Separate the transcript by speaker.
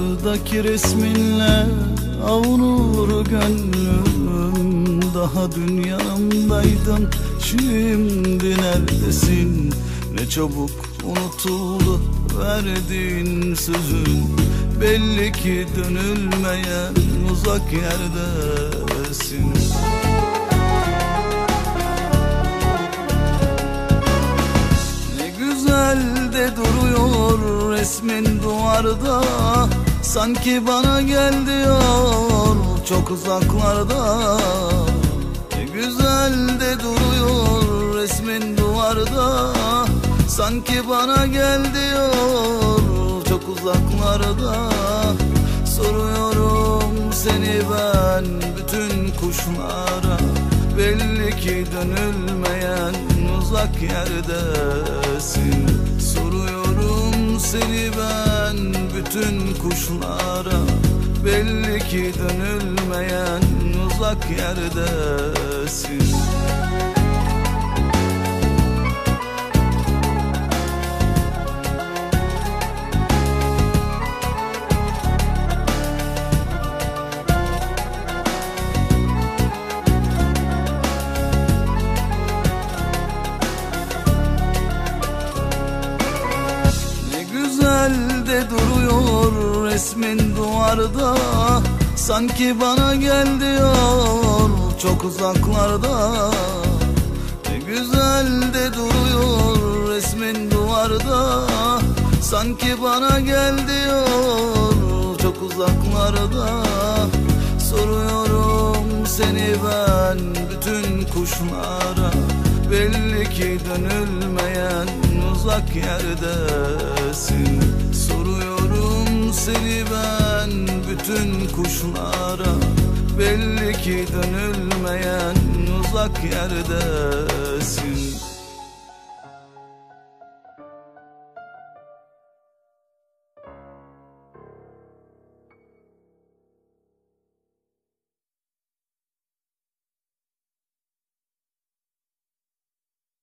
Speaker 1: Duvardaki resminle avunur gönlüm. Daha dün yanımdaydın şimdi neredesin? Ne çabuk unutuldu verdiğin sözün. Belli ki dönülmeyen uzak yerdesin. Ne güzel de duruyor resmin duvarda Sanki bana gel diyor çok uzaklarda. Ne güzel de duruyor resmin duvarda. Sanki bana gel diyor çok uzaklarda. Soruyorum seni ben bütün kuşlara. Belli ki dönülmeyen uzak yerdesin. Soruyorum seni ben bütün kuşlara Belli ki dönülmeyen uzak yerdesin güzel de duruyor resmin duvarda? Sanki bana gel diyor çok uzaklarda. Ne güzel de duruyor resmin duvarda. Sanki bana gel diyor çok uzaklarda. Soruyorum seni ben bütün kuşlara. Belli ki dönülmeyen uzak yerdesin seni ben bütün kuşlara Belli ki dönülmeyen uzak yerdesin